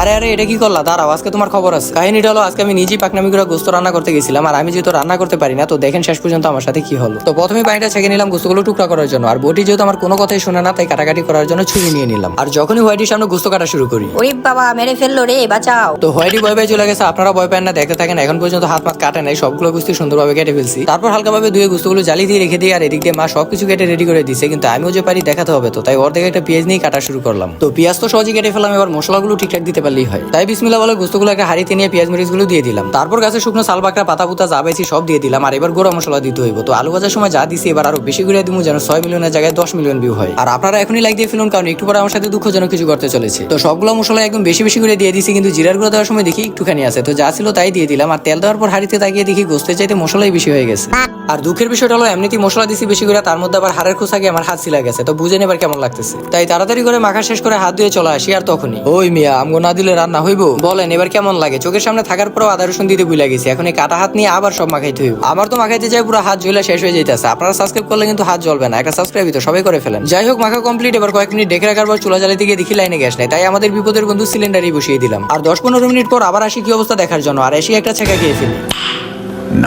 আরে আরে এটা কি করলা? দাঁড়াও আজকে তোমার খবর আছে। কাহিনীটা হলো আজকে আমি নিজেই পাকনামি করে গোস্ত রান্না করতে গেছিলাম আর আমি যেহেতু রান্না করতে পারি না তো দেখেন শেষ পর্যন্ত আমার সাথে কি হলো। তো প্রথমে পানিটা ছেঁকে নিলাম গোস্তগুলো টুকরা করার জন্য আর বটি যেহেতু আমার কোনো কথাই শুনে না তাই কাটাকাটি করার জন্য ছুরি নিয়ে নিলাম। আর যখনই হোয়াইটির সামনে গোস্ত কাটা শুরু করি। ওরে বাবা মেরে ফেলল রে বাঁচাও। তো হোয়াইটি ভয় পেয়ে চলে গেছে আপনারা ভয় পান না দেখতে থাকেন এখন পর্যন্ত হাত পাত কাটে নাই সবগুলো গুস্তি সুন্দরভাবে কেটে ফেলছি। তারপর হালকাভাবে ধুয়ে গুস্তগুলো জালি দিয়ে রেখে দিয়ে আর এদিক দিয়ে মা সবকিছু কেটে রেডি করে দিছে কিন্তু আমিও যে পারি দেখাতে হবে তো তাই ওর থেকে একটা পেঁয়াজ নিয়ে কাটা শুরু করলাম। তো পেঁয়াজ তো সহজে কেটে ফেলাম এবার মশলাগুলো ঠিকঠাক দিতে পারলেই হয়। তাই বিসমিল্লা বলে গুস্তগুলো একটা হাড়িতে নিয়ে পেঁয়াজ মরিচগুলো দিয়ে দিলাম। তারপর গাছে শুকনো সাল বাকরা পাতা পুতা যা পাইছি সব দিয়ে দিলাম। আর এবার গোড়া মশলা দিতে হইব। তো আলু ভাজার সময় যা দিছি এবার আরও বেশি করে দিব যেন ছয় মিলিয়নের জায়গায় দশ মিলিয়ন ভিউ হয়। আর আপনারা এখনই লাইক দিয়ে ফেলুন, কারণ একটু পরে আমার সাথে দুঃখজনক কিছু করতে চলেছে। তো সবগুলো মশলা একদম বেশি বেশি করে দিয়ে দিছি, কিন্তু জিরার গুঁড়ো দেওয়ার সময় দেখি একটুখানি আছে। তো যা ছিল তাই দিয়ে দিলাম। আর তেল দেওয়ার পর হাড়িতে তাকিয়ে দেখি গোস্তের চাইতে মশলাই বেশি হয়ে গেছে। আর দুঃখের বিষয়টা হলো এমনিতে মশলা দিছি বেশি করে, তার মধ্যে আবার হাড়ের খোসা গিয়ে আমার হাত ছিলা গেছে। তো বুঝে নেবার কেমন লাগতেছে। তাই তাড়াতাড়ি করে মাখা শেষ করে হাত ধুয়ে চলে আসি, আর তখনই। ওই মিয়া, আমগো না দিলে রান্না হইব? বলেন, এবার কেমন লাগে? চোখের সামনে থাকার পরও আদা, রসুন দিতে ভুলে গেছি এখন এই কাটা হাত নিয়ে আবার সব মাখাইতে হইব। আমার তো মাখাইতে যাই পুরো হাত জ্বলে শেষ হয়ে যাইতেছে। আপনারা সাবস্ক্রাইব করলে কিন্তু হাত জ্বলবে না। একটা সাবস্ক্রাইব তো সবাই করে ফেলেন। যাই হোক, মাখা কমপ্লিট এবার কয়েক মিনিট ডেকে রাখার পর চুলা জ্বালিতে গিয়ে দেখি লাইনে গ্যাস নেই। তাই আমাদের বিপদের বন্ধু সিলিন্ডারই বসিয়ে দিলাম। আর দশ পনেরো মিনিট পর আবার আসি কি অবস্থা দেখার জন্য। আর এসে একটা ছেঁকা খেয়ে ফেলি।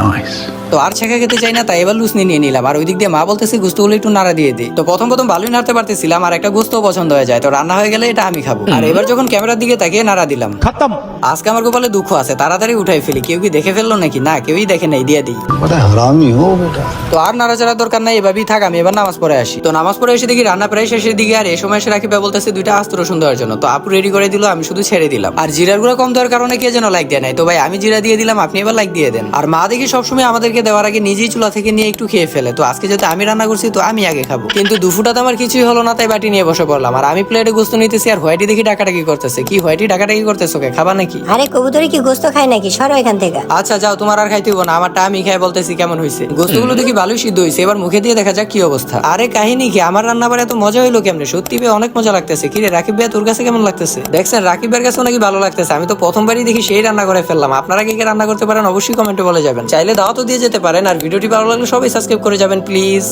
Nice. তো আর ছেঁকা খেতে চাই না তাই এবার লুসনি নিয়ে নিলাম। আর ওই দিক দিয়ে মা বলতেছে গোস্তগুলো একটু নাড়া দিয়ে দিই তো প্রথম প্রথম ভালোই নাড়তে পারতেছিলাম আর একটা গোস্তও পছন্দ হয়ে যায়। তো রান্না হয়ে গেলে এটা আমি খাব। আর এবার যখন ক্যামেরার দিকে তাকিয়ে নাড়া দিলাম। খতম। আজকে আমার গোপালে দুঃখ আছে তাড়াতাড়ি উঠাই ফেলি। কেউ কি দেখে ফেলল নাকি? না কেউই দেখে নাই দিয়ে দিই। তো আর নাড়া নাড়াচাড়া দরকার নাই এভাবেই থাক আমি এবার নামাজ পড়ে আসি। তো নামাজ পড়ে এসে দেখি রান্না প্রায় শেষের দিকে আর এ সময় এসে রাখিবা বলতেছে দুইটা আস্ত রসুন দেওয়ার জন্য। তো আপু রেডি করে দিল আমি শুধু ছেড়ে দিলাম। আর জিরারগুলো কম দেওয়ার কারণে কে যেন লাইক দেয় নাই। তো ভাই আমি জিরা দিয়ে দিলাম আপনি এবার লাইক দিয়ে দেন। আর মা দেখি সবসময় আমাদেরকে দেওয়ার আগে নিজেই চুলা থেকে নিয়ে একটু খেয়ে ফেলে। তো আজকে যেহেতু আমি রান্না করছি তো আমি আগে খাব। কিন্তু দুফুটাতে আমার কিছুই হলো না তাই বাটি নিয়ে বসে পড়লাম। আর আমি প্লেটে গুস্ত নিতেছি আর হোয়াইটি দেখি ডাকাটাকি করতেছে। কি হোয়াইটি ডাকাটাকি করতেছে ওকে খাবা নাকি? আরে কবুতরি কি গোস্ত খায় নাকি? সরো এখান থেকে। আচ্ছা যাও তোমার আর খাইতে হইবো না। আমারটা আমি খাই বলতেছি কেমন হয়েছে গোস্তগুলো দেখি ভালোই সিদ্ধ হয়েছে এবার মুখে দিয়ে দেখা যাক কি অবস্থা। আরে কাহিনী কি? আমার রান্না বাড়ি এত মজা হইল কেমনে? সত্যি বে অনেক মজা লাগতেছে। কি রে রাকিব ভাই তোর কাছে কেমন লাগতেছে? দেখছেন রাকিব ভাইয়ের কাছে নাকি ভালো লাগতেছে। আমি তো প্রথমবারই দেখি সেই রান্না করে ফেললাম। আপনারা কি কি রান্না করতে পারেন অবশ্যই কমেন্টে বলে যাবেন। চাইলে দাওয়াতও দিয়ে যেতে পারেন। আর ভিডিওটি ভালো লাগলে সবাই সাবস্ক্রাইব করে যাবেন প্লিজ